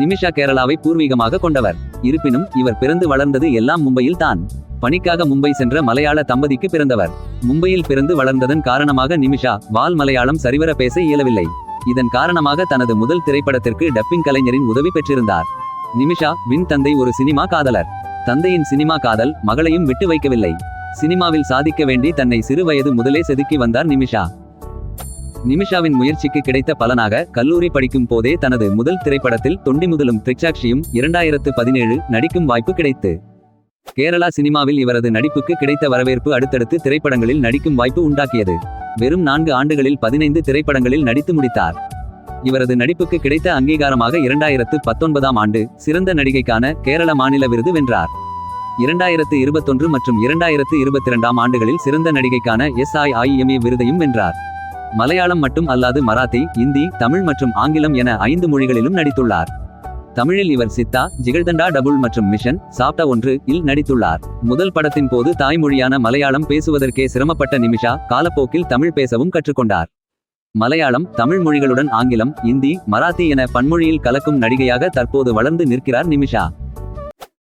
நிமிஷா கேரளாவை பூர்வீகமாக கொண்டவர். இருப்பினும் இவர் பிறந்து வளர்ந்தது எல்லாம் மும்பையில் தான். பணிக்காக மும்பை சென்ற மலையாள தம்பதிக்கு பிறந்தவர். மும்பையில் பிறந்து வளர்ந்ததன் காரணமாக நிமிஷா வால் மலையாளம் சரிவர பேச இயலவில்லை. இதன் காரணமாக தனது முதல் திரைப்படத்திற்கு டப்பிங் கலைஞரின் உதவி பெற்றிருந்தார். நிமிஷா வின் தந்தை ஒரு சினிமா காதலர். தந்தையின் சினிமா காதல் மகளையும் விட்டு வைக்கவில்லை. சினிமாவில் சாதிக்க வேண்டி தன்னை சிறு வயது முதலே செதுக்கி வந்தார் நிமிஷா. நிமிஷாவின் முயற்சிக்கு கிடைத்த பலனாக கல்லூரி படிக்கும் போதே தனது முதல் திரைப்படத்தில் தொண்டி முதலும் திரிச்சாட்சியும் இரண்டாயிரத்து பதினேழு நடிக்கும் வாய்ப்பு கிடைத்து. கேரளா சினிமாவில் இவரது நடிப்புக்கு கிடைத்த வரவேற்பு அடுத்தடுத்து திரைப்படங்களில் நடிக்கும் வாய்ப்பு உண்டாக்கியது. வெறும் நான்கு ஆண்டுகளில் பதினைந்து திரைப்படங்களில் நடித்து முடித்தார். இவரது நடிப்புக்கு கிடைத்த அங்கீகாரமாக இரண்டாயிரத்து பத்தொன்பதாம் ஆண்டு சிறந்த நடிகைக்கான கேரள மாநில விருது வென்றார். இரண்டாயிரத்து இருபத்தொன்று மற்றும் இரண்டாயிரத்து இருபத்தி இரண்டாம் ஆண்டுகளில் சிறந்த நடிகைக்கான எஸ்ஐஐஎம்ஏ விருதையும் வென்றார். மலையாளம் மட்டும் அல்லாது மராத்தி இந்தி தமிழ் மற்றும் ஆங்கிலம் என ஐந்து மொழிகளிலும் நடித்துள்ளார். தமிழில் இவர் சித்தா ஜிகழ்தண்டா டபுள் மற்றும் மிஷன் சாப்டா ஒன்று இல் நடித்துள்ளார். முதல் படத்தின் போது தாய்மொழியான மலையாளம் பேசுவதற்கே சிரமப்பட்ட நிமிஷா காலப்போக்கில் தமிழ் பேசவும் கற்றுக்கொண்டார். மலையாளம் தமிழ் மொழிகளுடன் ஆங்கிலம் இந்தி மராத்தி என பன்மொழியில் கலக்கும் நடிகையாக தற்போது வளர்ந்து நிற்கிறார் நிமிஷா.